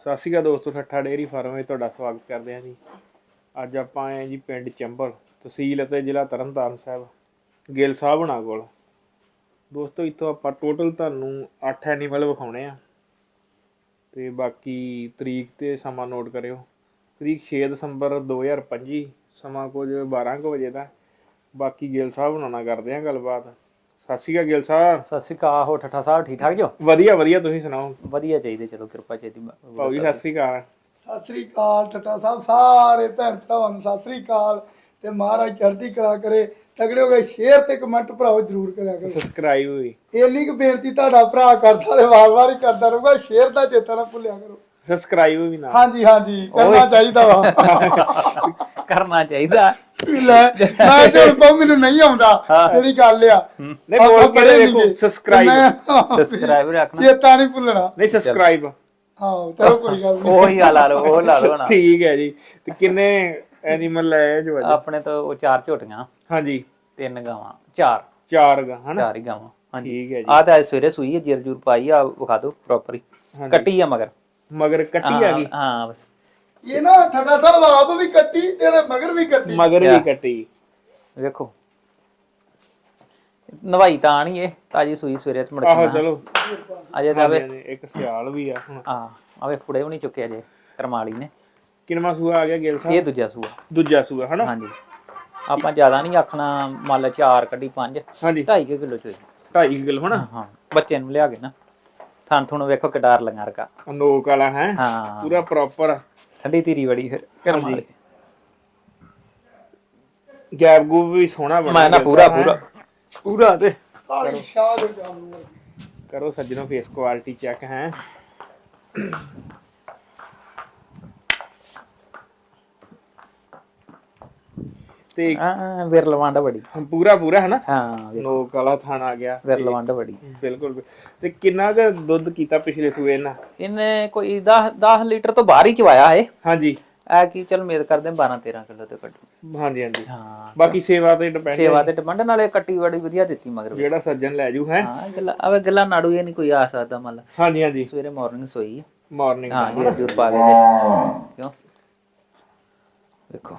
ਸਤਿ ਸ਼੍ਰੀ ਅਕਾਲ ਦੋਸਤੋ, ਠੱਠਾ dairy farm ਵਿੱਚ ਤੁਹਾਡਾ ਸਵਾਗਤ ਕਰਦੇ ਹਾਂ ਜੀ। ਅੱਜ ਆਪਾਂ ਆਏ ਜੀ ਪਿੰਡ ਚੰਬਲ, ਤਹਿਸੀਲ ਅਤੇ ਜ਼ਿਲ੍ਹਾ ਤਰਨਤਾਰਨ ਸਾਹਿਬ, ਗਿੱਲ ਸਾਹਿਬ ਹੁਣਾਂ ਕੋਲ। ਦੋਸਤੋ, ਇੱਥੋਂ ਆਪਾਂ ਟੋਟਲ ਤੁਹਾਨੂੰ 8 ਐਨੀਮਲ ਵਿਖਾਉਣੇ ਆ। ਤੇ ਬਾਕੀ ਤਰੀਕ ਤੇ ਸਮਾਂ ਨੋਟ ਕਰਿਓ। ਤਰੀਕ 6 ਦਸੰਬਰ 2025 ਸਮਾਂ ਕੁਝ 12 ਕੁ ਵਜੇ ਦਾ। ਬਾਕੀ ਗਿੱਲ ਸਾਹਿਬ ਹੁਣਾਂ ਨਾਲ ਕਰਦੇ ਹਾਂ ਗੱਲਬਾਤ। ਸਤਿ ਸ਼੍ਰੀ ਅਕਾਲ ਗਿੱਲ ਸਾਹਿਬ। ਸਤਿ ਸ਼੍ਰੀ ਅਕਾਲ ਹੋ ਠੱਠਾ ਸਾਹਿਬ ਠੀਕ ਠਾਕ ਜੋ? ਵਧੀਆ ਵਧੀਆ ਤੁਸੀਂ ਸੁਣਾਓ? ਵਧੀਆ ਚਾਹੀਦੇ ਚਲੋ ਕਿਰਪਾ ਚਾਹੀਦੀ ਭਾਊ ਜੀ ਸਤਿ ਸ਼੍ਰੀ ਅਕਾਲ। ਸਤਿ ਸ੍ਰੀ ਅਕਾਲ ਟਟਾ ਸਾਹਿਬ ਸਾਰੇ ਭੈਣ ਭਰਾਵਾਂ ਨੂੰ ਸਤਿ ਸ੍ਰੀ ਅਕਾਲ। ਤੇ ਮਹਾਰਾਜ ਚੜ੍ਹਦੀ ਕਲਾ ਕਰੇ ਤਗੜੇ ਹੋ ਗਏ ਸ਼ੇਅਰ ਤੇ ਕਮੈਂਟ ਭਰਾਓ ਜਰੂਰ ਕਰਿਆ ਕਰੋ। ਸਬਸਕ੍ਰਾਈਬ ਹੋਈ ਇੰਨੀ ਕੁ ਬੇਨਤੀ ਤੁਹਾਡਾ ਭਰਾ ਕਰਦਾ ਤੇ ਵਾਰ-ਵਾਰ ਹੀ ਕਰਦਾ ਰਹੂਗਾ ਸ਼ੇਅਰ ਦਾ ਚੇਤਾ ਨਾ ਭੁੱਲਿਆ ਕਰੋ। ਸਬਸਕ੍ਰਾਈਬ ਵੀ ਨਾ। ਹਾਂਜੀ ਹਾਂਜੀ ਕਰਨਾ ਚਾਹੀਦਾ ਵਾ। ਕਰਨਾ ਚਾਹੀਦਾ। ਲੈ ਮੈਂ ਤੇ ਹੁਣ ਮੈਨੂੰ ਨਹੀਂ ਆਉਂਦਾ। ਜਿਹੜੀ ਗੱਲ ਆ। ਨਹੀਂ ਬੋਲ ਕੇ ਦੇਖੋ। ਸਬਸਕ੍ਰਾਈਬ ਸਬਸਕ੍ਰਾਈਬ ਰੱਖਣਾ। ਚੇਤਾ ਨਹੀਂ ਭੁੱਲਣਾ। ਨਹੀਂ ਸਬਸਕ੍ਰਾਈਬ ਹਾਂ ਚਲੋ ਕੋਈ ਗੱਲ ਨਹੀਂ। ਉਹ ਹੀ ਲਾ ਲਓ ਉਹ ਲਾ ਲਓ ਨਾ। ਠੀਕ ਹੈ ਜੀ। ਤੇ ਕਿੰਨੇ ਐਨੀਮਲ ਲਏ ਜੋ ਅੱਜ ਆਪਣੇ ਤੋਂ ਉਹ ਚਾਰ ਝੋਟੀਆਂ। ਹਾਂਜੀ। ਤਿੰਨ ਗਾਵਾਂ। ਚਾਰ। ਚਾਰ ਗਾ ਹਨਾ? ਚਾਰ ਹੀ ਗਾਵਾਂ। ਹਾਂਜੀ। ਠੀਕ ਹੈ ਜੀ। ਆ ਤਾਂ ਅੱਜ ਸਵੇਰੇ ਸੂਈ ਹੈ ਜਰ ਜੂਰ ਪਾਈ ਆ ਵਿਖਾ ਦਿਓ ਪ੍ਰੋਪਰ ਹੀ। ਕੱਟੀ ਆ ਮਗਰ। ਮਗਰ ਕੱਟੀ ਆ ਗਈ ਹਾਂ ਹਾਂ ਇਹ ਨਾ ਠੱਡਾ ਸਾਹਿਬ ਆਪ ਵੀ ਕੱਟੀ ਤੇ ਇਹਦੇ ਮਗਰ ਵੀ ਕੱਟੀ। ਮਗਰ ਵੀ? ਕੱਟੀ। ਵੇਖੋ। ਨਵਾਈ ਤਾਂ ਨਹੀਂ ਇਹ ਤਾਜੀ ਸੂਈ ਸਵੇਰੇ ਤੇ ਆਹੋ ਮੜਕੀ ਚਲੋ। ਅਜੇ ਤਾਂ ਵੇ ਇੱਕ ਸਿਆਲ ਵੀ ਆ ਹੁਣ। ਆ ਆਵੇ ਫੁੜੇ ਵੀ ਨਹੀਂ ਚੁੱਕੇ ਅਜੇ ਕਰਮਾਲੀ ਨੇ। ਕਿੰਨਵਾਂ ਸੂਆ ਆ ਗਿਆ ਗਿਲ ਇਹ ਸਾਹਿਬ ਦੂਜਾ ਸੂਆ। ਦੂਜਾ ਸੂਆ ਹਨਾ? ਹਾਂਜੀ। ਆਪਾਂ ਜ਼ਿਆਦਾ ਨਹੀਂ ਆਖਣਾ ਮੰਨ ਲਾ ਚਾਰ ਕੱਢੀ ਪੰਜ ਹਾਂਜੀ। 2.5 ਕਿਲੋ ਚੋਈ। 2.5 ਕਿਲੋ ਹਨਾ? ਹਾਂ ਬੱਚੇ ਨੂੰ ਲਿਆ ਕੇ ਨਾ। ਥਾਂ ਥੁਣ ਵੇਖੋ ਕਿਡਾਰ ਲੰਗਾ ਰਕਾ ਨੋਕ ਵਾਲਾ ਹੈ? ਹਾਂ। ਪੂਰਾ ਪ੍ਰੋਪਰ ਠੰਡੀ ਧੀਰੀ ਬੜੀ ਫਿਰ ਕਰਮ ਹਾਂਜੀ। ਵਾਲੀ। ਗੈਪ ਗੂਪ ਵੀ ਸੋਹਣਾ ਬਣਿਆ ਮੈਂ ਨਾ ਪੂਰਾ ਪੂਰਾ। ਪੂਰਾ ਤੇ। ਕਾਲੀ ਸ਼ਾਹ ਦੇ ਜਾਮੂ ਕਰੋ ਸੱਜਣੋ ਫੇਸ ਕੁਆਲਿਟੀ ਚੈੱਕ ਹੈ। ਤੇ ਆ ਵਿਰਲਵੰਡ ਬੜੀ ਪੂਰਾ ਪੂਰਾ ਹੈ ਨਾ ਹਾਂ ਨੋਕ ਵਾਲਾ ਥਾਣ ਆ ਗਿਆ। ਵਿਰਲਵੰਡ ਬੜੀ। ਬਿਲਕੁਲ ਤੇ ਕਿੰਨਾ ਕੁ ਦੁੱਧ ਕੀਤਾ ਪਿਛਲੇ ਸੂਏ ਇਹਨਾਂ? ਇਹਨੇ ਕੋਈ 10 10 ਲੀਟਰ ਤੋਂ ਬਾਹਰ ਹੀ ਚਵਾਇਆ ਏ ਹਾਂਜੀ। ਐ ਕੀ ਚਲ ਮੇਰ ਕਰਦੇ 12 13 ਕਿਲੋ ਤੇ ਕੱਢੂ। ਹਾਂਜੀ ਹਾਂਜੀ। ਹਾਂ ਬਾਕੀ ਸੇਵਾ ਤੇ ਡਿਪੈਂਡ ਸੇਵਾ ਤੇ ਡਿਪੈਂਡ ਨਾਲੇ ਕੱਟੀ ਬੜੀ ਵਧੀਆ ਦਿੱਤੀ ਮਗਰ। ਜਿਹੜਾ ਸੱਜਣ ਲੈ ਜੂ ਹੈ? ਹਾਂ ਗੱਲਾਂ ਆਵੇ ਗੱਲਾਂ ਨਾੜੂ ਇਹ ਨਹੀਂ ਕੋਈ ਆ ਸਕਦਾ ਮੰਨ ਲਾ ਹਾਂਜੀ ਹਾਂਜੀ। ਸਵੇਰੇ ਮਾਰਨਿੰਗ ਸੋਈ ਆ। ਮਾਰਨਿੰਗ ਹਾਂ ਜੀ ਜੂਰ ਪਾ ਤੇ। ਕਿਉਂ? ਵੇਖੋ।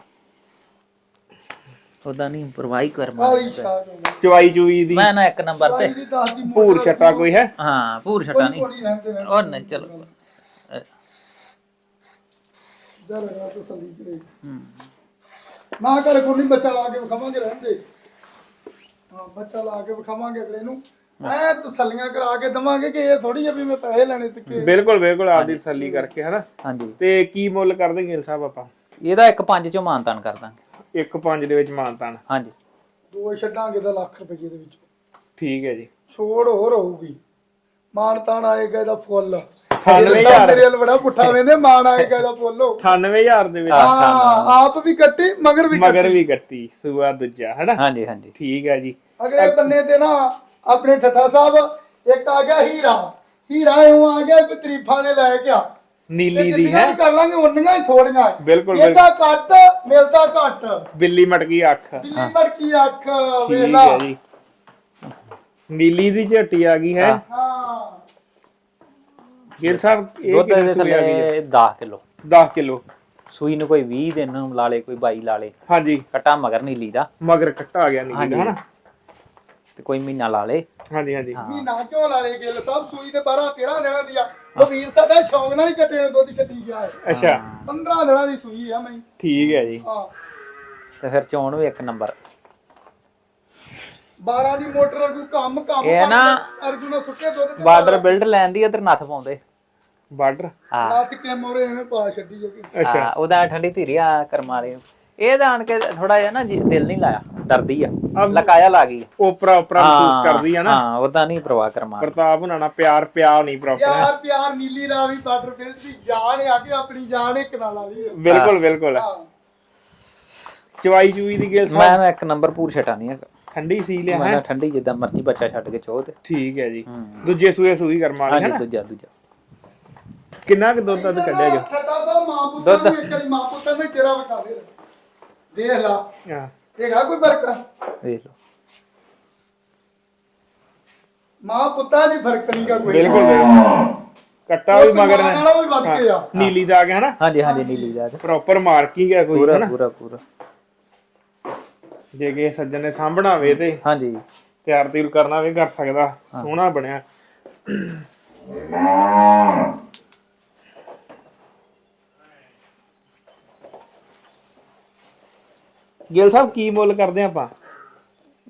ਉਹਦਾ ਨਹੀਂ ਪਰਵਾਹੀ ਕਰ ਕਾਲੀ ਸ਼ਾਹ ਦੇ ਚਵਾਈ ਚੂਈ ਦੀ। ਮੈਂ ਨਾ ਇੱਕ ਨੰਬਰ ਤੇ। ਦੀ ਦੱਸ ਦੀ ਭੂਰ ਛੱਟਾ ਕੋਈ ਹੈ? ਹਾਂ ਪੂਰ ਛਟਾ ਨਹੀਂ। ਰਹਿੰਦੇ ਉਹ ਨਹੀਂ ਚਲੋ। ਅਹ, ਜਰ ਰਾ ਤਸੱਲੀ ਕਰੇ ਹੂੰ। ਨਾ ਕਰ ਕੋਈ ਬੱਚਾ ਲਾ ਕੇ ਵਿਖਾਵਾਂਗੇ ਰਹਿੰਦੇ ਹਾਂ ਬੱਚਾ ਲਾ ਕੇ ਵਿਖਾਵਾਂਗੇ ਅਗਲੇ ਨੂੰ। ਐ ਤਸੱਲੀਆਂ ਕਰਾ ਕੇ ਦਵਾਂਗੇ ਕਿ ਇਹ ਥੋੜੀ ਜਿਹੀ ਵੀ ਮੈਂ ਪੈਸੇ ਲੈਣੇ ਤੇ ਕਿ ਬਿਲਕੁਲ ਬਿਲਕੁਲ ਆਪਦੀ ਤਸੱਲੀ ਕਰਕੇ ਹਨਾ? ਹਾਂਜੀ। ਤੇ ਕੀ ਮੁੱਲ ਕਰ ਦੇਂਗੇ ਸਾਹਿਬ ਆਪਾਂ? ਇਹਦਾ ਇੱਕ ਪੰਜ ਚੋਂ ਮਾਨਤਾਨ ਕਰ ਦਾਂਗੇ। ਇੱਕ ਪੰਜ ਦੇ ਵਿੱਚ ਮਾਨਤਾਨ ਹਾਂਜੀ। ਦੋ ਛੱਡਾਂਗੇ ਤਾਂ ਲੱਖ ਰੁਪਏ ਦੇ ਵਿੱਚ। ਠੀਕ ਹੈ ਜੀ। ਛੋੜ ਹੋਰ ਹੋਊਗੀ। ਮਾਨ ਤਾਨ ਆਏਗਾ ਇਹਦਾ ਫੁੱਲ। 98,000 ਮੇਰੇ ਵੱਲ ਬੜਾ ਪੁੱਠਾ ਵੇਂਦੇ ਮਾਨ ਆਏਗਾ ਇਹਦਾ ਫੁੱਲ। ਹੋਊ। 98000 ਦੇ ਵਿੱਚ। ਹਾਂ ਆਪ ਵੀ ਕੱਟੀ ਮਗਰ ਵੀ ਮਗਰ ਵੀ ਕੱਟੀ ਸੂਆ ਦੂਜਾ ਹਨਾ? ਹਾਂਜੀ ਹਾਂਜੀ। ਠੀਕ ਹੈ ਜੀ। ਅਗਲੇ ਬੰਨੇ ਤੇ ਨਾ ਆਪਣੇ ਠੱਠਾ ਸਾਹਿਬ ਇੱਕ ਆ ਗਿਆ ਹੀਰਾ। ਹੀਰਾ ਇਉਂ ਆ ਗਿਆ ਕਿ ਤਰੀਫਾਂ ਦੇ ਲੈ ਕੇ ਆ। ਨੀਲੀ ਦੀ ਹੈ। ਕਰ ਲਾਂਗੇ ਉਨੀਆਂ ਹੀ ਥੋੜੀਆਂ। ਬਿਲਕੁਲ ਇਹਦਾ ਘੱਟ ਮਿਲਦਾ ਘੱਟ। ਬਿੱਲੀ ਮਟਕੀ ਅੱਖ। ਦਿੱਲੀ ਮੜਕੀ ਅੱਖ ਵੇਖ ਠੀਕ ਹੈ ਜੀ। ਨੀਲੀ ਦੀ ਝੱਟੀ ਆ ਗਈ ਹੈ। ਹਾਂ। ਗਿਲ ਸਾਹਿਬ ਇਹ ਦੁੱਧ ਕਿੰਨੀ ਦੇ ਸੂਈ ਆ ਗਈ ਹੈ ਥੱਲੇ 10 ਕਿਲੋ। 10 ਕਿਲੋ। ਸੂਈ ਨੂੰ ਕੋਈ 20 ਦਿਨ ਲਾ ਲੇ ਕੋਈ 22 ਲਾ ਲੇ। ਹਾਂਜੀ। ਕਟਾ ਮਗਰ ਨੀਲੀ ਦਾ। ਮਗਰ ਕੱਟਾ ਆ ਗਿਆ ਨੀਲੀ ਦਾ ਹਾਂਜੀ। ਹਨਾ? ਤੇ ਕੋਈ ਮਹੀਨਾ ਲਾ ਲੇ। ਹਾਂਜੀ ਹਾਂਜੀ। ਹਾਂ। ਮਹੀਨਾ ਕਿਉਂ ਲਾ ਲੇ ਗਿੱਲ? ਸਾਹਿਬ ਸੂਈ ਤੇ 12 13 ਦਿਨਾਂ ਦੀ ਆ। ਉਹ ਵੀਰ ਸਾਡਾ ਸ਼ੌਕ ਨਾਲ ਹੀ ਕੱਟੇ ਨੂੰ ਦੁੱਧ ਛੱਡੀ ਗਿਆ ਹੈ। ਅੱਛਾ। 15 ਦਿਨਾਂ ਦੀ ਸੂਈ ਆ ਮੈਂ। ਠੀਕ ਹੈ ਜੀ। ਹਾਂ। ਤੇ ਫਿਰ ਚੋਣ ਵੀ ਇੱਕ ਨੰਬਰ। 12 ਦੀ ਮੋਟਰ ਅਰਗੂ ਕੰਮ ਕੰਮ ਇਹ ਨਾ ਅਰਗੂ ਨਾਲ ਸੁੱਕੇ ਦੁੱਧ ਤੇ ਬਾਰਡਰ ਬਿਲਡ ਲੈਣ ਦੀ ਇਧਰ ਨੱਥ ਪਾਉਂਦੇ। ਬਾਰਡਰ? ਹਾਂ। ਲੱਤ ਕੇ ਮੋਰੇ ਐਵੇਂ ਪਾ ਛੱਡੀ ਜੋ ਕਿ ਅੱਛਾ। ਉਹਦਾ ਠੰਡੀ ਧੀਰੀ ਆ ਕਰਮਾ ਰਹੇ ਇਹ ਤਾਂ ਆਣ ਕੇ ਥੋੜਾ ਜਿਹਾ ਨਾ ਜੀ ਦਿਲ ਨਹੀਂ ਲਾਇਆ ਡਰਦੀ ਆ ਲਕਾਇਆ ਲਾ ਗਈ। ਉਪਰਾ ਉਪਰਾ ਮਹਿਸੂਸ ਕਰਦੀ ਆ ਨਾ। ਹਾਂ ਉਹਦਾ ਨਹੀਂ ਪ੍ਰਵਾਹ ਕਰਮਾ ਪ੍ਰਤਾਪ ਹੁਣਾਂ ਨਾਲ ਪਿਆਰ ਪਿਆ ਨਹੀਂ ਪ੍ਰੋਪਰ ਪਿਆਰ ਪਿਆਰ ਨੀਲੀ ਰਾਵੀ ਬਾਰਡਰ ਬਿਲ ਦੀ ਜਾਨ ਆ ਕੇ ਆਪਣੀ ਜਾਨ ਇੱਕ ਨਾਲ ਵਾਲੀ ਬਿਲਕੁਲ ਬਿਲਕੁਲ। ਚਵਾਈ ਚੂਈ ਦੀ ਗਿਲ ਮੈਂ ਨਾ ਇੱਕ ਨੰਬਰ ਪੂਰ ਛਟਾ ਨਹੀਂ ਹੈਗਾ। ਠੰਡੀ ਸੀ ਲਿਆ ਮੈਂ ਹੈ? ਨਾ ਠੰਡੀ ਜਿੱਦਾਂ ਮਰਜ਼ੀ ਬੱਚਾ ਛੱਡ ਕੇ ਚੋਹ ਤੇ। ਠੀਕ ਹੈ ਜੀ। ਦੂਜੇ ਸੂਏ ਸੂਈ ਕਰਮਾ ਵਾਲੀ ਹੈ ਨਾ ਦੂਜਾ ਦੂਜਾ। ਕਿੰਨਾ ਕੁ ਦੁੱਧ ਦੱਧ ਕੱਢਿਆ ਜੋ ਠੱਟਾ ਸਾਹਿਬ ਮਾਂ ਪੁੱਤਾਂ ਦੁੱਧ। ਨੂੰ ਇੱਕ ਵਾਰੀ ਮਾਂ ਪੁੱਤਾਂ ਨੇ ਤੇਰਾ ਵਿਖਾ ਦੇ। ਦੇਖ ਲਾ। ਹਾਂ। ਹੈਗਾ ਕੋਈ ਫ਼ਰਕ? ਵੇਖ ਲਓ ਮਾਂ ਪੁੱਤਾਂ ਦੀ ਫ਼ਰਕ ਨਹੀਂਗਾ ਕੋਈ। ਬਿਲਕੁਲ ਬਿਲਕੁਲ। ਕੱਟਾ ਵੀ ਮਗਰ ਮਾਂ ਨਾਲੋਂ ਵੀ ਵੱਧ ਕੇ ਆ। ਨੀਲੀ ਦਾ ਗਿਆ ਹਨਾ ਹਾਂਜੀ ਹਾਂਜੀ ਨੀਲੀ ਦਾ ਪ੍ਰੋਪਰ ਮਾਰਕਿੰਗ ਹੈ ਕੋਈ ਪੂਰਾ ਹਨਾ? ਪੂਰਾ ਪੂਰਾ। ਜੇ ਕਿਸੇ ਸੱਜਣ ਨੇ ਸਾਂਭਣਾ ਹੋਵੇ ਤੇ ਹਾਂਜੀ। ਤਿਆਰ ਤਿਉਰ ਕਰਨਾ ਵੀ ਕਰ ਸਕਦਾ। ਸੋਹਣਾ ਬਣਿਆ। ਗਿਲ ਸਾਹਿਬ ਕੀ ਮੁੱਲ ਕਰਦੇ ਆਪਾਂ?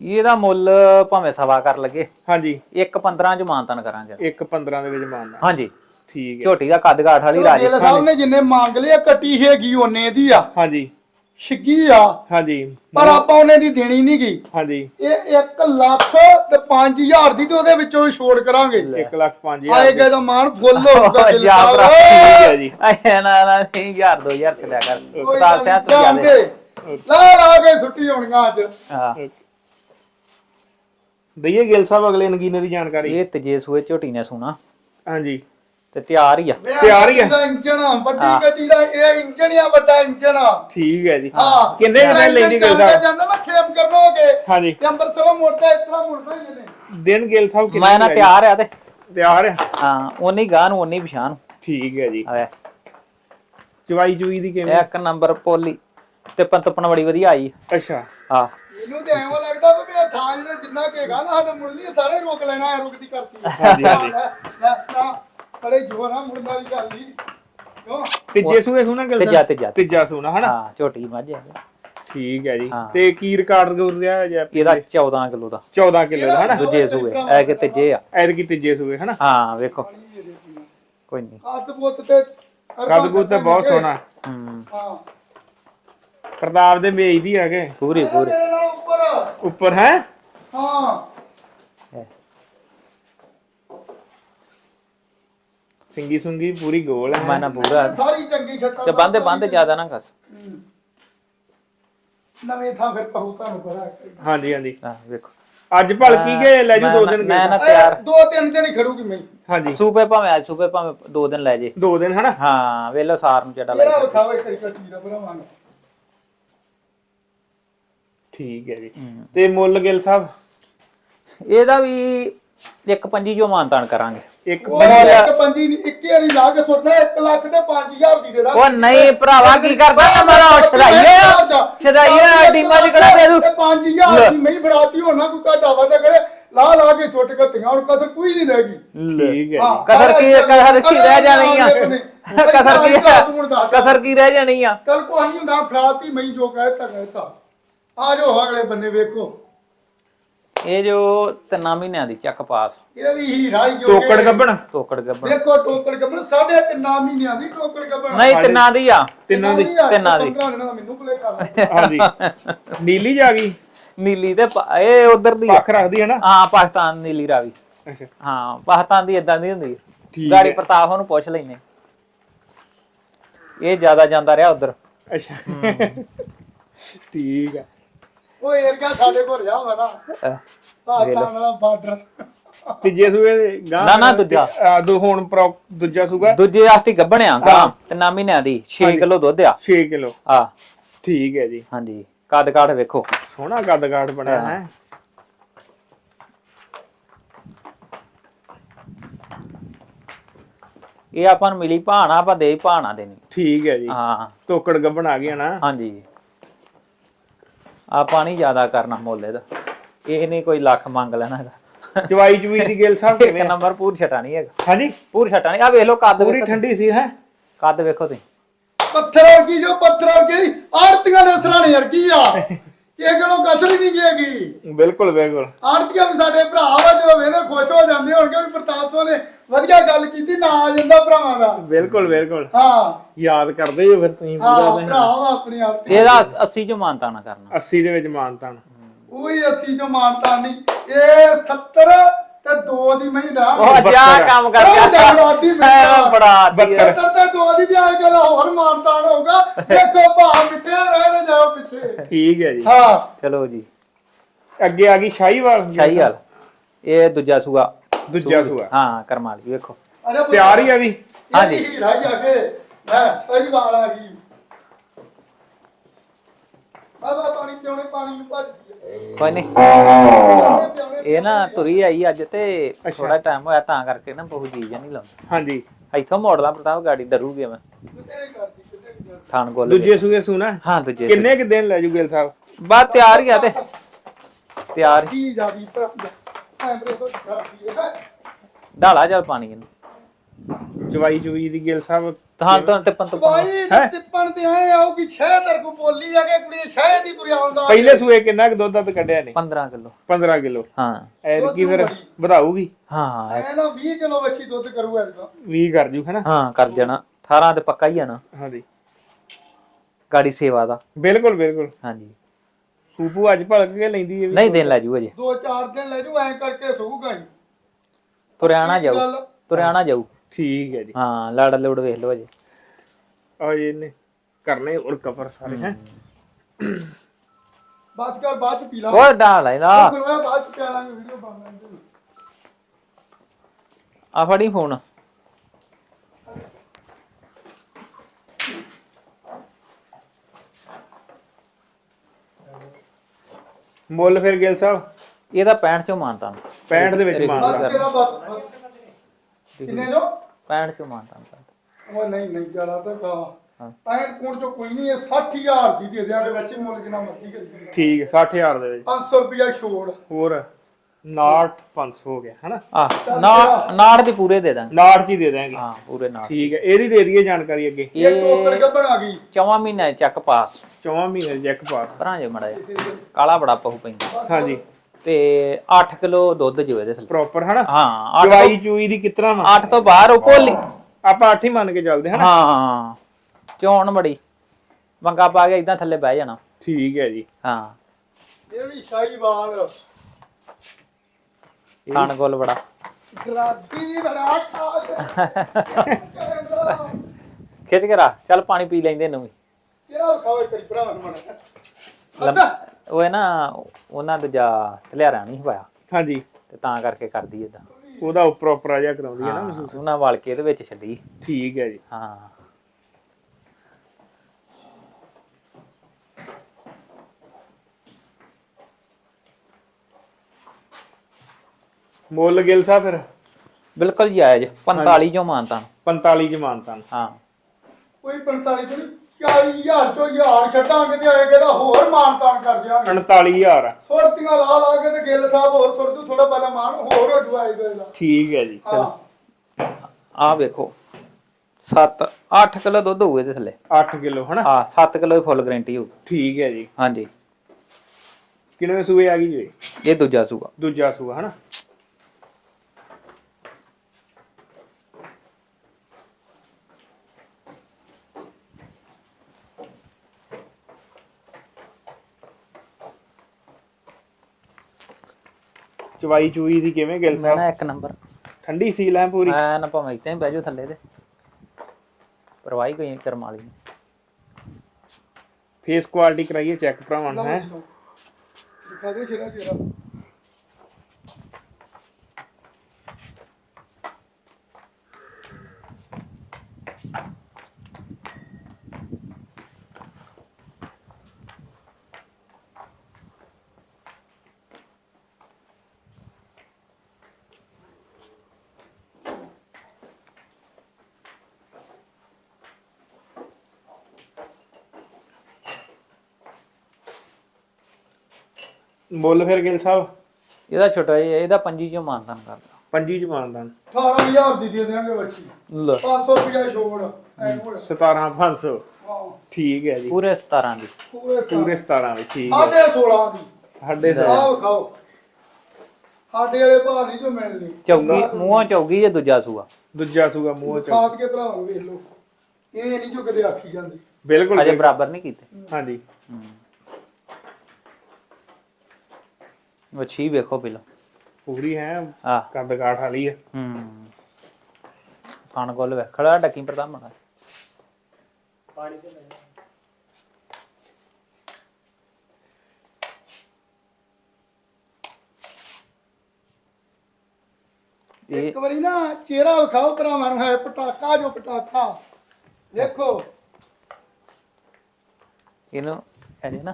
ਇਹਦਾ ਮੁੱਲ ਭਾਵੇਂ ਸਵਾ ਕਰ ਲੱਗੇ ਹਾਂਜੀ। 1.15 ਚ ਮਾਨਤਨ ਕਰਾਂਗੇ। 1 15 ਦੇ ਵਿੱਚ ਮਾਨਦਾ ਹਾਂਜੀ। ਠੀਕ ਹੈ। ਝੋਟੀ ਦਾ ਕੱਦ ਕਾਠ ਵਾਲੀ ਰਾਜੀ। ਗਿੱਲ ਸਾਹਿਬ ਨੇ ਜਿੰਨੇ ਮੰਗ ਲਿਆ ਕੱਟੀ ਹੈਗੀ ਉਹਨੇ ਦੀ ਆ। ਹਾਂਜੀ। ਛਿੱਗੀ ਆ। ਹਾਂਜੀ। ਪਰ ਆਪਾਂ ਉਹਨੇ ਦੀ ਦੇਣੀ ਨਹੀਂ ਗਈ ਹਾਂਜੀ। ਇਹ 1 ਲੱਖ ਤੇ 5000 ਦੀ ਤੇ ਉਹਦੇ ਵਿੱਚੋਂ ਵੀ ਛੋੜ ਕਰਾਂਗੇ। 1 ਲੱਖ 5000 ਆਏਗਾ ਦਾ। ਮਾਨ ਫੁੱਲ ਹੋਊਗਾ ਗਿੱਲ ਜਾ ਭਰਾ ਠੀਕ ਹੈ ਸਾਹਿਬ ਜੀ। ਐ ਨਾ ਨਾ 1000 2000 ਛੱਡਿਆ ਕਰ। ਗੱਲ ਸਿਆ ਨੀ, ਤੂੰ। ਜਾਦੇ ਲਾ ਲਾ ਕੇ ਛੁੱਟੀ ਹੋਣੀਆਂ ਅੱਜ। ਹਾਂ। ਦਈਏ ਗਿਲ ਸਾਹਿਬ ਅਗਲੇ ਨਗੀਨੇ ਦੀ ਜਾਣਕਾਰੀ। ਇਹ ਤਜੇ ਸੂਏ ਝੋਟੀ ਨੇ ਸੁਣਾ। ਹਾਂਜੀ। ਤੇ ਤਿਆਰ ਹੀ ਆ। ਤਿਆਰ ਹੀ ਆ। ਦਾ ਇੰਜਣ ਆ ਵੱਡੀ। ਗੱਡੀ ਦਾ ਇਹ ਇੰਜਣ ਆ ਵੱਡਾ ਇੰਜਣ ਆ। ਠੀਕ ਹੈ ਜੀ। ਹਾਂ। ਕਿੰਨੇ ਲੈਂਦੀ ਇੰਜਣ ਗਿਲ ਸਾਹਿਬ? ਜਾਂਦਾ ਨਾ ਖੇਮ ਕਰਨੋਗੇ। ਹਾਂਜੀ। ਤੇ ਅੰਮ੍ਰਿਤਸਰੋਂ ਮੁੜਦਾ ਇਸ ਤਰ੍ਹਾਂ ਮੁੜਦਾ ਹੀ ਇਹਨੇ। ਦਿਨ ਗਿਲ ਸਾਹਿਬ ਕਿੰਨੇ ਮੈਂ ਨਾ ਤਿਆਰ ਆ ਤੇ। ਤਿਆਰ ਹੈ ਹਾਂ ਉਨੀ ਗਾਂ ਨੂੰ ਉਨੀ ਪਛਾਣ ਠੀਕ ਹੈ ਜੀ। ਚਵਾਈ ਚੁਈ ਦੀ ਕਿਵੇਂ? ਇੱਕ ਨੰਬਰ ਪੋਲੀ। ਤੇ ਪੰਤਪਣ ਬੜੀ ਵਧੀਆ ਆਈ। ਅੱਛਾ। ਹਾਂ। ਇਹਨੂੰ ਤੇ ਐਵੇਂ ਲੱਗਦਾ ਵੀ ਇਹ ਥਾਂ ਜਿਹੜਾ ਜਿੰਨਾ ਕੇਗਾ ਨਾ ਸਾਡੇ ਇਹ ਸਾਰੇ ਰੋਕ ਲੈਣਾ ਹੈ ਰੁਕਦੀ ਕਰਤੀ। ਹਾਂਜੀ, ਹਾਂਜੀ। ਨਾ ਕੜੇ ਜੋ ਨਾ ਮੁੜਨ ਵਾਲੀ ਗੱਲ ਨਹੀਂ ਕਿਉਂ? ਤੀਜੇ ਸੂਏ ਸੂਣਾ ਗਿਲ ਤੀਜਾ, ਸਾਹਿਬ ਤੀਜਾ। ਤੀਜਾ। ਸੂਣਾ ਹਨਾ? ਹਾਂ ਝੋਟੀ ਮੱਝ ਆ ਠੀਕ ਹੈ ਜੀ। ਹਾਂ। ਤੇ ਕੀ ਰਿਕਾਰਡ ਗੁਰ ਰਿਹਾ ਜੀ ਇਹਦਾ 14 ਕਿਲੋ ਦਾ। 14 ਕਿਲੋ ਦਾ ਹਨਾ? ਦੂਜੇ ਸੂਏ ਐ ਕਿ ਤੀਜੇ ਆ। ਐਤਕੀ ਤੀਜੇ ਸੂਏ ਹਨਾ? ਹਾਂ ਵੇਖੋ। ਕੋਈ ਨਹੀਂ। ਹੱਥ ਪੁੱਤ ਤੇ ਕੱਦ ਕੁੱਦ ਤੇ ਬਹੁਤ ਸੋਹਣਾ। ਹੂੰ। ਹਾਂ। ਪ੍ਰਤਾਪ ਦੇ ਮੇਜ ਦੀ ਹੈਗੇ। ਪੂਰੀ ਪੂਰੀ। ਨਾਲ ਉੱਪਰ ਉੱਪਰ ਹੈ? ਹਾਂ। ਸਿੰਗੀ ਸੁੰਗੀ ਪੂਰੀ ਗੋਲ ਹੈ। ਮੈਂ ਨਾ ਪੂਰਾ ਸਾਰੀ ਚੰਗੀ ਠੱਟਾ ਤੇ ਬੰਦੇ ਬੰਦੇ ਜ਼ਿਆਦਾ ਨਾ ਕਸ। ਨਵੇਂ ਥਾਂ ਫਿਰ ਕਹੂ ਤੁਹਾਨੂੰ ਪਤਾ। ਹਾਂਜੀ ਹਾਂਜੀ। ਹਾਂ ਵੇਖੋ। ਅੱਜ ਭਲਕੀ ਗਏ ਲੈ ਜੂ ਦੋ ਦਿਨ ਮੈਂ ਨਾ। ਤਿਆਰ ਦੋ ਤਿੰਨ ਦਿਨ ਹੀ ਖੜੂਗੀ ਮੈਂ। ਹਾਂਜੀ। ਸੂਪੇ ਭਾਵੇਂ ਅੱਜ ਸੂਪੇ ਭਾਵੇਂ ਦੋ ਦਿਨ ਲੈ ਜੇ। ਦੋ ਦਿਨ ਹਨਾ? ਹਾਂ ਵੇਲੋ ਸਾਰ ਨੂੰ ਜਿਹੜਾ ਲੈ ਜੇ। ਵਿਖਾਵੇ ਕਈ ਕੱਟੀ ਦਾ ਭਰਾਵਾਂ ਨੂੰ। ਠੀਕ ਹੈ ਜੀ। ਹੂੰ। ਤੇ ਮੁੱਲ ਗਿਲ ਸਾਹਿਬ? ਇਹਦਾ ਵੀ ਇੱਕ ਪੰਜੀ ਜੋ ਮਾਨਤਾਨ ਕਰਾਂਗੇ। ਇੱਕ ਉਹ ਇੱਕ ਪੰਜੀ ਨਹੀਂ ਇੱਕ ਵਾਰੀ ਲਾ ਕੇ ਸੁੱਟਣਾ 1 ਲੱਖ ਤੇ 5000 ਦੀ ਦੇ ਦਾਂ ਉਹ ਨਹੀਂ ਭਰਾਵਾ ਕੀ ਕਰਦਾ ਨਾ ਮੇਰਾ ਛਦਾਈਏ ਛਦਾਈਏ ਟੀਮਾਂ ਚ ਕਿਹੜਾ ਦੇ ਦੂ? 5000 ਦੀ ਮੈਂ ਫੜਾਤੀ ਹੋਣਾ ਕੋਈ ਘਾਟਾ ਵਾਦਾ ਕਰੇ। ਲਾ ਲਾ ਕੇ ਛੁੱਟ ਗੱਤੀਆਂ ਹੁਣ ਕਸਰ ਕੋਈ ਨਹੀਂ ਰਹਿ ਗਈ। ਠੀਕ ਹੈ ਹਾਂ, ਕਸਰ ਕੀ ਕਸਰ ਕੀ ਰਹਿ ਜਾਣੀ ਆ। ਕਸਰ ਕੀ। ਕਸਰ ਕੀ ਰਹਿ ਜਾਣੀ ਆ? ਚੱਲ ਕੋਈ ਨਹੀਂ ਹੁੰਦਾ ਫੜਾਤੀ ਮੈਂ ਜੋ ਕਹਿਤਾ ਕਹਿਤਾ। ਆ ਜਾਓ ਅਗਲੇ ਬੰਨੇ ਵੇਖੋ। ਇਹ ਜੋ ਤਿੰਨਾਂ ਮਹੀਨਿਆਂ ਦੀ ਚੱਕ ਪਾਸ ਇਹ ਵੀ ਹੀਰਾ ਹੀ ਜੋ ਟੋਕੜ ਗੱਬਣ? ਟੋਕੜ ਗੱਬਣ। ਵੇਖੋ ਟੋਕੜ ਗੱਬਣ ਸਾਢੇ ਤਿੰਨਾਂ ਮਹੀਨਿਆਂ ਦੀ ਟੋਕੜ ਗੱਬਣ। ਨਹੀਂ ਤਿੰਨਾਂ ਦੀ ਆ। ਤਿੰਨਾਂ ਦੀ। ਆ, ਤਿੰਨਾਂ ਦੀ। 15 ਦਿਨਾਂ ਦਾ ਮੈਨੂੰ ਭੁਲੇ ਕਰ ਹਾਂਜੀ। ਨੀਲੀ ਜਾ ਗਈ? ਨੀਲੀ ਤੇ ਪ- ਇਹ ਉਧਰ ਦੀ ਆ। ਪੱਖ ਰੱਖਦੀ ਹੈ ਨਾ? ਹਾਂ ਪਾਕਿਸਤਾਨ ਨੀਲੀ ਰਾਵੀ। ਅੱਛਾ। ਹਾਂ ਪਾਕਿਸਤਾਨ ਦੀ ਇਦਾਂ ਦੀ ਹੁੰਦੀ ਠੀਕ ਗਾੜੀ ਹੈ। ਪ੍ਰਤਾਪ ਉਹਨੂੰ ਪੁੱਛ ਲੈਨੇ ਇਹ ਜ਼ਿਆਦਾ ਜਾਂਦਾ ਰਿਹਾ ਉਧਰ। ਅੱਛਾ। ਠੀਕ ਹੈ ਉਹ ਏਰੀਆ ਸਾਡੇ ਕੋਲ ਰਿਹਾ ਵਾ ਨਾ ਪਾਕਿਸਤਾਨ ਵਾਲਾ ਬਾਰਡਰ। ਤੀਜੇ ਸੂਏ ਦੇ ਗਾਂ ਨਾ, ਨਾ, ਦੂਜਾ। ਆ, ਦੋ ਹੁਣ ਪ੍ਰੋ ਦੂਜਾ ਸੂਗਾ। ਦੂਜੇ ਆਸਤੀ ਗੱਬਣਿਆ ਗਾਂ ਤਿੰਨਾਂ ਮਹੀਨਿਆਂ ਦੀ 6 ਹਾਂਜੀ। ਕਿਲੋ ਦੁੱਧ ਆ। 6 ਕਿਲੋ। ਆ। ਠੀਕ ਹੈ ਜੀ। ਹਾਂਜੀ। ਕੱਦ ਕਾਠ ਵੇਖੋ। ਸੋਹਣਾ ਗੱਦ ਗਾਠ ਬਣਿਆ ਹਾਂ। ਹੈ। ਇਹ ਆਪਾਂ ਨੂੰ ਮਿਲੀ ਭਾਣਾ ਆਪਾਂ ਦੇ ਭਾਣਾ ਦੇਣੀ। ਠੀਕ ਹੈ ਜੀ। ਹਾਂ। ਟੋਕੜ ਗੱਬਣ ਆ ਗਿਆ ਨਾ। ਹਾਂਜੀ। ਆਪਾਂ ਨਹੀਂ ਜ਼ਿਆਦਾ ਕਰਨਾ ਮੁੱਲ ਇਹਦਾ। ਇਹ ਨਹੀਂ ਕੋਈ ਲੱਖ ਮੰਗ ਲੈਣਾ ਹੈਗਾ। ਚਵਾਈ ਚੁਈ ਦੀ ਗਿਲ ਸਾਹਿਬ ਕਿਵੇਂ? ਨੰਬਰ ਪੂਰ ਛਟਾ ਨਹੀਂ ਹੈਗਾ। ਹਾਂਜੀ? ਪੂਰ ਛਟਾ ਨਹੀਂ। ਆ ਵੇਖ ਲਓ ਕੱਦ ਪੂਰੀ ਵੇਖੋ ਠੰਡੀ ਸੀ ਹੈ? ਕੱਦ ਵੇਖੋ ਤੁਸੀਂ। ਪੱਥਰ ਕੀ ਜੋ ਪੱਥਰ ਕੀ ਆਰਤੀਆਂ ਦੇ ਸਰਾਣੇ ਯਾਰ ਕੀ ਆ? ਇਹ ਕਿਹਨੂੰ ਕਸਰ ਹੀ ਨਹੀਂ ਗਏਗੀ ਬਿਲਕੁਲ ਬਿਲਕੁਲ। ਆਰਤੀਆਂ ਵੀ ਸਾਡੇ ਭਰਾ ਵਾ ਜਦੋਂ ਵੇਨੇ ਖੁਸ਼ ਹੋ ਜਾਂਦੇ ਹੋਣਗੇ ਵੀ ਪ੍ਰਤਾਪ ਸਿੰਘ ਨੇ ਵਧੀਆ ਗੱਲ ਕੀਤੀ ਨਾ ਆ ਜਾਂਦਾ ਭਰਾਵਾਂ ਦਾ। ਬਿਲਕੁਲ ਬਿਲਕੁਲ। ਹਾਂ। ਯਾਦ ਕਰਦੇ ਹੋ ਫਿਰ ਤੁਸੀਂ ਹਾਂ ਪੂਰਾ ਭਰਾ ਵਾ ਆਪਣੀ ਆਰਤੀ ਇਹਦਾ 80 ਚ ਮਾਨਤਾ ਨਾ ਕਰਨਾ। 80 ਦੇ ਵਿੱਚ ਮਾਨਤਾਨ। ਉਹੀ 80 ਜੋ ਮਾਨਤਾ ਨਹੀਂ ਇਹ 70 ਤੇ 2 ਦੀ ਮਹੀਂ ਦਾ ਉਹ ਜਾ ਬੱਤਰ। ਕੰਮ ਕਰ ਉਹ ਜਾ ਗਿਆ ਮਿੱਠਾ। ਬੜਾ। 70 ਤੇ 2 ਦੀ ਤੇ ਆ ਕੇ ਹੋਰ ਮਾਨਤਾਨ ਹੋਊਗਾ। ਦੇਖੋ ਭਾ ਮਿੱਠੇ ਰਹਿਣ ਜਾਓ ਪਿੱਛੇ। ਠੀਕ ਹੈ ਜੀ। ਹਾਂ। ਚਲੋ ਜੀ। ਅੱਗੇ ਆ ਗਈ ਸ਼ਾਹੀਵਾਲ। ਸਹੀ ਹਾਲ ਇਹ ਦੂਜਾ ਸੂਆ। ਦੂਜਾ ਸੂਆ। ਹਾਂ ਕਰਮਾਲੀ ਵੇਖੋ। ਅਰੇ ਤਿਆਰ ਹੀ ਆ ਵੀ। ਹਾਂਜੀ। ਹੀਰਾ ਜਾ ਕੇ। ਲੈ ਸਹੀ ਵਾਲ ਆ ਗਈ। ਬਾਬਾ ਪਾਣੀ ਪਿਉਣੇ ਪਾਣੀ ਨੂੰ ਭੱਜ। ਕੋਈ ਨਹੀਂ ਇਹ ਨਾ ਤੁਰੀ ਆਈ ਅੱਜ ਤੇ। ਥੋੜਾ ਟਾਈਮ ਹੋਇਆ ਤਾਂ ਕਰਕੇ ਨਾ ਬਹੁ ਜੀ ਨਹੀਂ ਲਾਉਂਦੀ। ਹਾਂਜੀ। ਇੱਥੋਂ ਮੋੜਦਾ ਪ੍ਰਤਾਪ ਗਾੜੀ ਡਰੂਗੀ ਮੈਂ। ਥਾਣ ਗੋਲ ਦੂਜੇ ਸੂਏ ਸੂਣਾ? ਹਾਂ ਦੂਜੇ ਕਿੰਨੇ ਕਿ ਦਿਨ ਲੈ ਜੂ ਗਿਲ ਸਾਹਿਬ ਬਾਤ ਤਿਆਰ ਹੀ ਆ ਤੇ। ਤਿਆਰ। ਕੀ ਜਾਦੀ ਪਰ ਐਮਰੇ ਤੋਂ ਕਰਦੀ ਹੈ ਢਾਲਾ ਚੱਲ ਪਾਣੀ ਇਹਨੂੰ। ਚਵਾਈ ਚੁਈ ਦੀ ਗਿਲ ਸਾਹਿਬ ਤਾਂ ਤਾਂ ਤੋਂ ਭਾਈ ਹੈਂ? ਟਿੱਪਣ ਤੇ ਆਏ ਆਉ ਕਿ ਸ਼ਹਿ ਤੇਰੇ ਕੋ ਬੋਲੀ ਆ ਕੇ ਕੁੜੀ ਸ਼ਹਿ ਦੀ ਤੁਰਿਆ ਹੁੰਦਾ ਪਹਿਲੇ ਸੂਏ ਕਿੰਨਾ ਕੁ ਦੁੱਧ ਦੱਧ ਕੱਢਿਆ ਨੇ 15 ਕਿਲੋ। 15 ਕਿਲੋ। ਹਾਂ। ਐਤਕੀ ਫਿਰ। ਵਧਾਊਗੀ। ਹਾਂ ਐ ਨਾ 20 ਕਿਲੋ ਵੱਛੀ ਦੁੱਧ ਕਰੂ ਐਦਾ 20 ਕਰ ਜੂ ਹੈਨਾ ਹਾਂ ਕਰ ਜਾਣਾ। 18 ਤੇ ਪੱਕਾ ਹੀ ਆ ਨਾ। ਹਾਂਜੀ। ਗਾੜੀ ਸੇਵਾ ਦਾ। ਬਿਲਕੁਲ ਬਿਲਕੁਲ। ਹਾਂਜੀ। ਸੂਪੂ ਅੱਜ ਭਲਕ ਕੇ ਲੈਂਦੀ ਹੈ ਵੀ ਨਹੀਂ ਦਿਨ ਲੈ ਜੂ ਅਜੇ। ਦੋ ਚਾਰ ਦਿਨ ਲੈ ਜੂ ਐ ਕਰਕੇ ਸੂਗਾ ਹੀ ਤੁਰਿਆਣਾ ਜਾਊ। ਗੱਲ- ਤੁਰਿਆਣਾ ਜਾਊ। ਠੀਕ ਹੈ ਜੀ। ਹਾਂ ਲੜ ਲੁੜ ਵੇਖ ਲਓ ਅਜੇ ਆ ਇਹਨੇ ਕਰਨੇ ਔਰ ਕਵਰ ਸਾਰੇ ਹੈ। ਬਸ ਕਰ ਬਾਅਦ ਚ ਪੀ ਲਾ। ਉਹ ਢਾਲ ਇਹਦਾ। ਕਰਵਾ ਬਾਅਦ ਚ ਪਿਆ ਲਾਂਗੇ ਵੀਡੀਓ ਬਣ ਲੈਂਦੇ ਆ ਫੜੀ ਫੋਨ। ਮੁੱਲ ਫਿਰ ਗਿਲ ਸਾਹਿਬ? ਇਹਦਾ 65 ਚੋਂ ਮਾਨਤਾ। 65 ਦੇ ਵਿੱਚ ਬਸ ਬਸ। ਕਿੰਨੇ ਜੋ 65 ਚੋਂ ਮਾਨਤਾ ਉਹ ਨਹੀਂ ਨਹੀਂ ਚਲਾ ਤਾਂ ਕਾ। ਪੈਂਟ ਕੋਣ ਚੋਂ ਕੋਈ ਨਹੀਂ ਇਹ 60000 ਦੀ ਦੇ ਦਿਆਂਗੇ ਬੱਚੇ ਮੁੱਲ ਕਿੰਨਾ ਮਰਜ਼ੀ ਕਰੀ ਠੀਕ ਹੈ 60000 ਦੇ ਵਿੱਚ 500 ਰੁਪਇਆ ਛੋੜ। ਹੋਰ 6500 ਹੋ ਗਿਆ ਹੈਨਾ? ਆ ਨਾੜ ਨਾੜ ਦੀ ਪੂਰੇ ਦੇ ਦਾਂਗੇ। ਨਾੜ ਚ ਹੀ ਦੇ ਦਾਂਗੇ ਹਾਂ ਪੂਰੇ ਨਾੜ ਠੀਕ ਹੈ ਇਹਦੀ ਦੇ ਦਈਏ ਜਾਣਕਾਰੀ ਅੱਗੇ। ਇਹ ਟੋਕਰ ਇਹ ਗੱਬਣ ਆ ਗਈ। ਚੌਵਾਂ ਮਹੀਨੇ ਚੱਕ ਪਾਸ। ਚੌਵਾਂ ਮਹੀਨੇ ਜੈਕ ਪਾਸ। ਭਰਾਂ ਜੇ ਮੜਾ ਕਾਲਾ ਬੜਾ ਪਹੂ ਪੈਂਦਾ। ਹਾਂਜੀ। ਤੇ 8 ਕਿਲੋ ਦੁੱਧ ਜੋ ਇਹਦੇ ਥੱਲੇ। ਪ੍ਰੋਪਰ ਹੈਨਾ? ਹਾਂ 8 ਚਵਾਈ ਚੂਈ ਦੀ ਕਿਤਨਾ ਵਾ 8 ਤੋਂ ਬਾਹਰ ਉਹ ਭੋਲੀ ਆਪਾਂ 8 ਹੀ ਮੰਨ ਕੇ ਚੱਲਦੇ ਹਨਾ? ਹਾਂ ਚੋਣ ਬੜੀ ਵੰਗਾ ਪਾ ਕੇ ਇਦਾਂ ਥੱਲੇ ਬਹਿ ਜਾਣਾ। ਠੀਕ ਹੈ ਜੀ। ਹਾਂ। ਇਹ ਵੀ ਸ਼ਾਹੀਵਾਲ ਖਾਣ ਗੋਲ ਬੜਾ। ਗਰਾਦੀ ਬੜਾ ਖਾ ਖਿੱਚ ਕੇ ਰੱਖ। ਚੱਲ ਪਾਣੀ ਪੀ ਲੈਂਦੇ ਨੂੰ ਵੀ। ਤੇਰਾ ਖਾਵੇ ਕਰੀ ਭਰਾ ਨੂੰ ਮਣਾ ਉਹ ਹੈ ਨਾ ਉਹਨਾਂ ਦੂਜਾ ਧਲਿਆਰਾ ਨਹੀਂ ਪਾਇਆ। ਹਾਂਜੀ। ਤੇ ਤਾਂ ਕਰਕੇ ਕਰਦੀ ਏਦਾਂ। ਉਹਦਾ ਉੱਪਰ ਉੱਪਰ ਜਿਹਾ ਕਰਾਉਂਦੀ ਹੈ ਨਾ ਮਹਿਸੂਸ। ਉਹਨਾਂ ਵਲ ਕੇ ਇਹਦੇ ਵਿੱਚ ਛੱਡੀ। ਠੀਕ ਹੈ ਜੀ। ਹਾਂ। ਮੁੱਲ ਗਿਲ ਸਾਹਿਬ ਫਿਰ? ਬਿਲਕੁਲ ਜਾਇਜ਼ 45 ਚੋਂ ਮਾਨਤਾ 45 ਜਮਾਨਤਾਂ ਹਾਂ। ਕੋਈ 45 ਤੋਂ 40000 ਚੋਂ ਹਜ਼ਾਰ ਛੱਡਾਂਗੇ ਤੇ ਆਏਗਾ ਤਾਂ ਹੋਰ ਮਾਨ ਤਾਨ ਕਰ ਦਿਆਂਗੇ। 49000 ਸੁਰਤੀਆਂ ਲਾ ਲਾ ਕੇ ਤੇ ਗਿੱਲ ਸਾਹਿਬ ਹੋਰ ਸੁਰ ਤੂੰ ਥੋੜਾ ਬੜਾ ਮਾਨ ਹੋਰ ਹੋ ਜੂਆਏਗਾ ਇਹਦਾ ਠੀਕ ਹੈ ਜੀ ਹਾਂ। ਆਹ ਵੇਖੋ 7 8 ਕਿਲੋ ਦੁੱਧ ਹੋਊ ਇਹਦੇ ਥੱਲੇ। 8 ਕਿਲੋ ਹਨਾ? ਹਾਂ 7 ਕਿਲੋ ਦੀ ਫੁੱਲ ਗਾਰੰਟੀ ਹੋਊ। ਠੀਕ ਹੈ ਜੀ। ਹਾਂਜੀ। ਕਿੰਨੇ ਸੂਏ ਆ ਗਈ ਜੀ? ਇਹ ਦੂਜਾ ਸੂਆ। ਦੂਜਾ ਸੂਆ ਹਨਾ? ਚਵਾਈ ਚੂਈ ਦੀ ਕਿਵੇਂ ਗਿਲ ਮੈਂ ਨਾ ਸਾਹਿਬ? ਇੱਕ ਨੰਬਰ। ਠੰਡੀ ਸੀਲ ਹੈ ਪੂਰੀ? ਮੈਂ ਨਾ ਭਾਵੇਂ ਇੱਥੇ ਹੀ ਬਹਿ ਜਾਓ ਥੱਲੇ ਤੇ। ਪਰਵਾਹੀ ਕੋਈ ਕਰਮ ਵਾਲੀ ਨਹੀਂ ਫੇਸ ਕੁਆਲਿਟੀ ਕਰਾਈਏ ਚੈੱਕ ਭਰਾਵਾਂ ਨੂੰ ਹੈ। ਦਿਖਾ ਦੇ ਸ਼ੇਰਾ ਸ਼ੇਰਾ। ਮੁੱਲ ਫਿਰ ਗਿਲ ਸਾਹਿਬ? ਇਹਦਾ ਛੋਟਾ ਜਿਹਾ ਇਹਦਾ ਪੰਜੀ ਚੋਂ ਮਾਨਤਾਨ ਕਰਦਾ। ਪੰਜੀ ਜਮਾਨਤਾਂ 18000 ਦੀ ਦੇ ਦਿਆਂਗੇ ਬੱਚੀ। ਲੈ। 500 ਰੁਪਇਆ ਛੋੜ ਐ ਕੋਲ 17500 ਹਾਂ। ਠੀਕ ਹੈ ਜੀ। ਪੂਰੇ 17 ਦੀ। ਪੂਰੇ ਪੂਰੇ 17 ਵਿੱਚ ਠੀਕ ਹੈ। ਸਾਢੇ 16 ਦੀ। ਸਾਡੇ ਲੈ। ਆਹ ਖਾਓ। ਸਾਡੇ ਵਾਲੇ ਭਾਅ ਨਹੀਂ ਜੋ ਮਿਲਣੀ ਚੌਗੀ ਮੂੰਹੋਂ ਚੌਗੀ ਜੇ ਦੂਜਾ ਸੂਆ? ਦੂਜਾ ਸੂਗਾ ਮੂੰਹ ਚ ਖਾਦ ਕੇ ਭਰਾ ਨੂੰ ਵੇਖ ਲਓ। ਇਹ ਨਹੀਂ ਜੋ ਕਦੇ ਆਖੀ ਜਾਂਦੀ। ਬਿਲਕੁਲ ਅਜੇ ਬਿਲਕੁਲ। ਬਰਾਬਰ ਨਹੀਂ ਕੀਤੇ। ਹਾਂਜੀ। ਹੂੰ। ਵਛੀ ਵੇਖੋ ਪਹਿਲਾਂ। ਪੂਰੀ ਹੈ ਆ ਕੱਦ ਕਾਠ ਵਾਲੀ ਹੈ ਹੂੰ। ਖਾਣ ਕੋਲ ਵੇਖ ਖੜਾ ਡੱਕੀ ਪ੍ਰਧਾਨ ਮਣਾ ਇਹ ਇੱਕ ਵਾਰੀ ਨਾ ਚਿਹਰਾ ਵਿਖਾਓ ਭਰਾਵਾਂ ਨੂੰ ਹੈ ਪਟਾਕਾ ਜੋ ਪਟਾਕਾ। ਦੇਖੋ। ਇਹਨੂੰ ਇਹਦੇ ਨਾ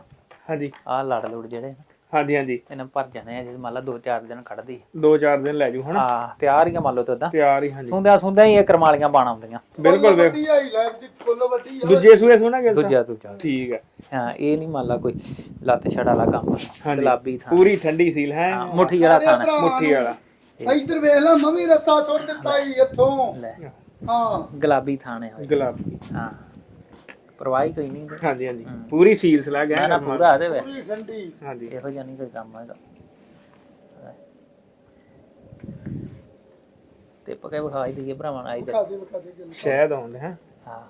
ਹਾਂਜੀ। ਆ ਲੜ ਲੁੜ ਜਿਹੜੇ ਨਾ, ਹਾਂਜੀ ਹਾਂਜੀ। ਇਹਨਾਂ ਭਰ ਜਾਣੇ ਆ ਜੇ ਮੰਨ ਲਾ ਦੋ ਚਾਰ ਦਿਨ ਕੱਢਦੀ ਦੋ ਚਾਰ ਦਿਨ ਲੈ ਜੂ ਹਨਾ? ਹਾਂ ਤਿਆਰ ਹੀ ਆ ਮੰਨ ਲਓ ਤੇ। ਉਦਾਂ ਤਿਆਰ ਹੀ ਹਾਂਜੀ। ਸੁੰਦਿਆਂ ਸੁੰਦਿਆਂ ਹੀ ਇਹ ਕਰਮਾਲੀਆਂ ਬਾਣ ਆਉਂਦੀਆਂ ਬਿਲਕੁਲ ਬਿਲਕੁਲ। ਵੱਡੀ ਆਈ ਲੈ ਜੀ ਫੁੱਲ ਵੱਡੀ ਆ। ਦੂਜੇ ਸੂਏ ਸੋਨਾ ਗਿਲ ਦੂਜਾ ਦੂਜਾ। ਠੀਕ ਹੈ ਹਾਂ ਇਹ ਨਹੀਂ ਮੰਨ ਲਾ ਕੋਈ ਲੱਤ ਛੜਾ ਵਾਲਾ ਕੰਮ ਹਾਂਜੀ। ਗੁਲਾਬੀ ਥਾਂ। ਪੂਰੀ ਠੰਡੀ ਸੀਲ ਹੈ? ਹਾਂ, ਮੁੱਠੀ ਵਾਲਾ ਥਾਂ ਹੈ। ਮੁੱਠੀ ਵਾਲਾ। ਇੱਧਰ ਵੇਖ ਲੈ ਮੰਮੀ ਰੱਸਾ ਸੁੱਟ ਦਿੱਤਾ ਈ ਇੱਥੋਂ। ਲੈ। ਹਾਂ। ਗੁਲਾਬੀ ਥਾਂ ਨੇ ਗੁਲਾਬੀ। ਹਾਂ। ਪਰਵਾਹੀ ਕੋਈ ਨਹੀਂ। ਹਾਂਜੀ ਹਾਂਜੀ। ਹਮ। ਪੂਰੀ ਸੀਲ ਸਲਾ ਨਾ ਗਿਆ ਨਾ ਪੂਰਾ ਇਹਦੇ ਵੇ ਪੂਰੀ ਠੰਡੀ। ਹਾਂਜੀ। ਇਹੋ ਜਿਹਾ ਨਹੀਂ ਕੋਈ ਕੰਮ ਹੈਗਾ। ਤੇ ਪਕੇ ਵਿਖਾ ਹੀ ਦਈਏ ਭਰਾਵਾਂ ਇਧਰ ਦੇ ਦੇ ਗੱਲ ਸ਼ਾਇਦ ਆਉਂਦੇ ਹੈ? ਹਾਂ।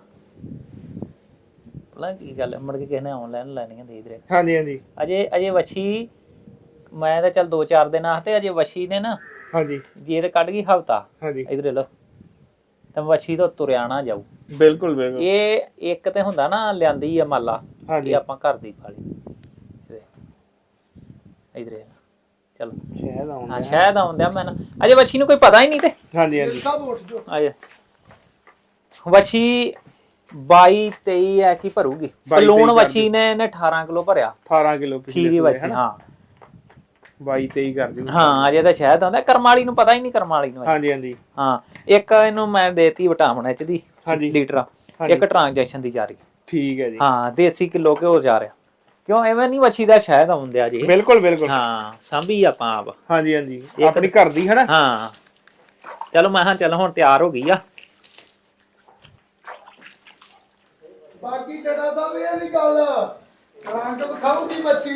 ਭਲਾ ਕੀ ਗੱਲ ਹੈ, ਮੁੜ ਕੇ ਕਿਸੇ ਨੇ ਆਨਲਾਈਨ ਲੈਣੀਆਂ ਦੇ ਇਧਰ ਹਾਂਜੀ ਹਾਂਜੀ। ਅਜੇ ਅਜੇ ਵਛੀ ਮੈਂ ਤਾਂ ਚੱਲ 2-4 ਦਿਨ ਆਸਤੇ ਅਜੇ ਵਛੀ ਨੇ ਨਾ ਹਾਂਜੀ। ਜੇ ਤੇ ਕੱਢ ਗਈ ਹਫਤਾ। ਹਾਂਜੀ। ਇਧਰ ਲੋ ਤਾਂ ਵਛੀ ਤੋਂ ਤੁਰਿਆ ਨਾ ਜਾਊ। ਬਿਲਕੁਲ ਬਿਲਕੁਲ। ਇਹ ਇੱਕ ਤੇ ਹੁੰਦਾ ਨਾ ਲਿਆਂਦੀ ਆ ਮਾਲਾ ਹਾਂਜੀ। ਇਹ ਆਪਾਂ ਘਰ ਦੀ ਪਾਲੀ ਇਧਰ ਚਲੋ। ਸ਼ਾਇਦ ਹਾਂ ਆਉਂਦੇ ਸ਼ਾਇਦ ਆਉਂਦਿਆ ਮੈਂ ਨਾ ਅਜੇ ਵੱਛੀ ਨੂੰ ਕੋਈ ਪਤਾ ਹੀ ਨਹੀਂ ਤੇ। ਹਾਂਜੀ ਹਾਂਜੀ। ਸਭ ਉੱਠ ਜੋ ਅਜੇ। ਵੱਛੀ 22 23 ਹੈ ਕੀ ਭਰੂਗੀ? 22 ਲੂਣ ਕਰ ਵੱਛੀ ਨੇ ਇਹਨੇ 18 ਕਿਲੋ ਭਰਿਆ। 18 ਕਿਲੋ ਖੀਰੀ ਵੱਛੀ ਹਾਂ। 22 23 ਕਰ ਦਿਓ ਹਾਂ ਅਜੇ ਤਾਂ ਸ਼ਾਇਦ ਆਉਂਦਾ ਕਰਮਾਲੀ ਨੂੰ ਪਤਾ ਹੀ ਨਹੀਂ ਕਰਮਾਲੀ ਨੂੰ। ਹਾਂਜੀ ਹਾਂਜੀ। ਹਾਂ ਇੱਕ ਇਹਨੂੰ ਮੈਂ ਦੇਤੀ ਵਿਟਾਮਿਨ ਐਚ ਦੀ ਹਾਂਜੀ। ਲੀਟਰ। ਇੱਕ ਟ੍ਰਾਂਜੈਕਸ਼ਨ ਦੀ ਜਾ ਰਹੀ। ਠੀਕ ਹੈ ਜੀ। ਹਾਂ ਦੇਸੀ ਕਿਲੋ ਘਿਓ ਜਾ ਰਿਹਾ। ਕਿਉਂ ਐਵੇਂ ਨਹੀਂ ਵੱਛੀ ਦਾ ਸ਼ਾਇਦ ਆਉਂਦਿਆ ਜੀ। ਬਿਲਕੁਲ ਬਿਲਕੁਲ। ਹਾਂ ਸਾਂਭੀ ਆਪਾਂ ਆਪ। ਹਾਂਜੀ ਹਾਂਜੀ। ਆਪਣੀ ਘਰ ਦੀ ਹੈ ਨਾ ਹਾਂ। ਚਲੋ ਮੈਂ ਹਾਂ ਚੱਲ ਹੁਣ ਤਿਆਰ ਹੋ ਗਈ ਆ। ਬਾਕੀ ਜੜਾ ਦਾ ਵੀ ਇਹ ਨਹੀਂ ਗੱਲ। ਰੰਗ ਬੱਚੀ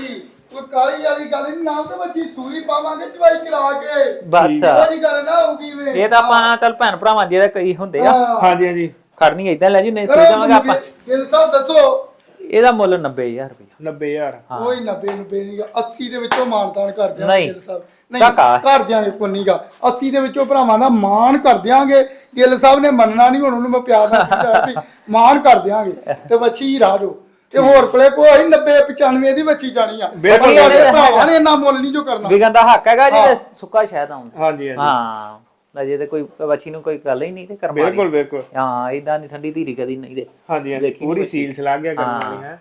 ਕੋਈ ਕਾਲੀ ਵਾਲੀ ਗੱਲ ਨਹੀਂ ਨਾਮ ਤੇ ਬੱਚੀ ਸੂਈ ਪਾਵਾਂਗੇ ਚਵਾਈ ਕਰਾ ਕੇ। ਬਸ। ਇਹਦੀ ਗੱਲ ਨਾ ਹੋਊਗੀ ਵੇ। ਇਹ ਤਾਂ ਆਪਾਂ ਚੱਲ ਭੈਣ ਭਰਾਵਾਂ ਜਿਹਦੇ ਕਈ ਹੁੰਦੇ ਆ। ਹਾਂਜੀ ਹਾਂਜੀ। ਖੜਨੀ ਇਦਾਂ ਲੈ ਜੀ ਨਹੀਂ ਸੋਚ ਕਰੋ ਜਾਵਾਂਗੇ ਆਪਾਂ। ਗਿਲ ਸਾਹਿਬ ਦੱਸੋ। ਇਹਦਾ ਮੁੱਲ 90000 ਰੁਪਏ 90000 ਹਾਂ। ਕੋਈ 90 90 ਨਹੀਂਗਾ 80 ਦੇ ਵਿੱਚੋਂ ਮਾਨਦਾਨ ਕਰ ਦਿਆਂਗੇ ਨਹੀਂ। ਗਿੱਲ ਸਾਹਿਬ ਧੱਕਾ। ਕਰ ਦਿਆਂਗੇ ਕੋਨੀਗਾ 80 ਦੇ ਵਿੱਚੋਂ ਭਰਾਵਾਂ ਦਾ ਮਾਨ ਕਰ ਦਿਆਂਗੇ। ਗਿੱਲ ਸਾਹਿਬ ਨੇ ਮੰਨਣਾ ਨਹੀਂ ਹੁਣ ਉਹਨੂੰ ਮੈਂ ਪਿਆਰ ਨਾਲ ਸਮਝਾਇਆ ਵੀ ਮਾਨ ਕਰ ਦਿਆਂਗੇ। ਤੇ ਵੱਛੀ ਰਾਜੋ ਤੇ ਹੋਰ ਕੋਲੇ ਕੋਈ 90 95 ਦੀ ਵੱਛੀ ਜਾਣੀ ਆ। ਬਿਲਕੁਲ, ਬਿਲਕੁਲ। ਭਰਾਵਾਂ ਨੇ ਇੰਨਾ ਮੁੱਲ ਨਹੀਂ ਜੋ ਕਰਨਾ। ਵਿਗਨ ਦਾ ਹੱਕ ਹੈਗਾ ਹਾਂ। ਜੇ ਸੁੱਕਾ ਸ਼ਾਇਦ ਆਉਂਦਾ ਹਾਂਜੀ ਹਾਂਜੀ। ਹਾਂ ਅਜੇ ਤੇ ਕੋਈ ਬੱਚੀ ਨੂੰ ਕੋਈ ਗੱਲ ਹੀ ਨਹੀਂ ਤੇ ਕਰਮਾ ਬਿਲਕੁਲ ਬਿਲਕੁਲ। ਹਾਂ ਇਦਾਂ ਨਹੀਂ ਠੰਡੀ ਧੀਰੀ ਕਦੀ ਨਹੀਂ ਦੇ। ਹਾਂਜੀ ਹਾਂਜੀ। ਦੇਖੀ ਪੂਰੀ ਬੱਚੀ। ਸੀਲ ਸਲਾ ਗਿਆ ਹਾਂ। ਕਰਨੀ ਹੈ।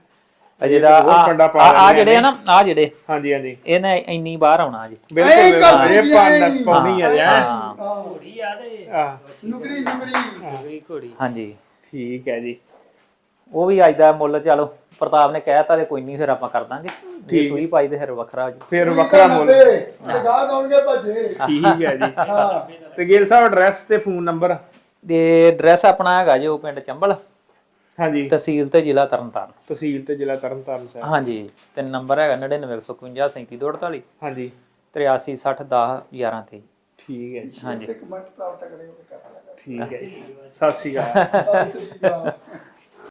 ਅਜੇ ਦਾ ਹੋਰ ਕੰਡਾ ਪਾ ਆ ਲੈਣੇ ਜਿਹੜੇ ਆ ਨਾ ਆ ਜਿਹੜੇ। ਹਾਂਜੀ ਹਾਂਜੀ। ਇਹਨੇ ਇੰਨੀ ਬਾਹਰ ਆਉਣਾ ਜੀ ਬਿਲਕੁਲ ਐਂ ਬਿਲਕੁਲ। ਕਰ ਇਹ ਐਂ। ਪਾਉਣੀ ਹੈ ਹਾਂ। ਹਾਂ ਆ ਨੁਕਰੀ ਨੁਕਰੀ। ਹਾਂਜੀ। ਠੀਕ ਹੈ ਜੀ। ਉਹ ਵੀ ਅੱਜ ਦਾ ਮੁੱਲ ਚਲੋ ਪ੍ਰਤਾਪ ਨੇ ਕਹਿਤਾ ਤੇ ਕੋਈ ਨਹੀਂ ਫਿਰ ਆਪਾਂ ਕਰ ਦਾਂਗੇ। ਜੇ ਠੀਕ। ਸੂਈ ਪਾਈ ਤੇ ਫਿਰ ਵੱਖਰਾ ਹੋ ਜਾਊ। ਫਿਰ ਵੱਖਰਾ ਮੁੱਲ। ਲਗਾ ਦੌੜਗੇ ਭੱਜੇ। ਠੀਕ ਹੈ ਜੀ। ਹਾਂ। ਤੇ ਗਿਲ ਸਾਹਿਬ ਐਡਰੈਸ ਤੇ ਫੋਨ ਨੰਬਰ ਤੇ ਐਡਰੈਸ ਆਪਣਾ ਹੈਗਾ ਜੋ ਪਿੰਡ ਚੰਬਲ। ਹਾਂਜੀ। ਤਹਿਸੀਲ ਤੇ ਜ਼ਿਲ੍ਹਾ ਤਰਨਤਾਰਨ। ਤਹਿਸੀਲ ਤੇ ਜ਼ਿਲ੍ਹਾ ਤਰਨਤਾਰਨ ਸਾਹਿਬ। ਹਾਂਜੀ। ਤੇ ਨੰਬਰ ਹੈਗਾ 9951 3748 ਹਾਂਜੀ। 836010 11 ਤੇ ਠੀਕ ਹੈ ਜੀ। ਹਾਂਜੀ। ਤੇ ਕਮੈਂਟ ਪ੍ਰਾਪਤ ਕਰਿਓ ਕਰ ਲੈਣਾ ਠੀਕ ਹੈ ਜੀ। ਸਤਿ ਸ਼੍ਰੀ ਅਕਾਲ। ਸਤਿ ਸ੍ਰੀ ਅਕਾਲ।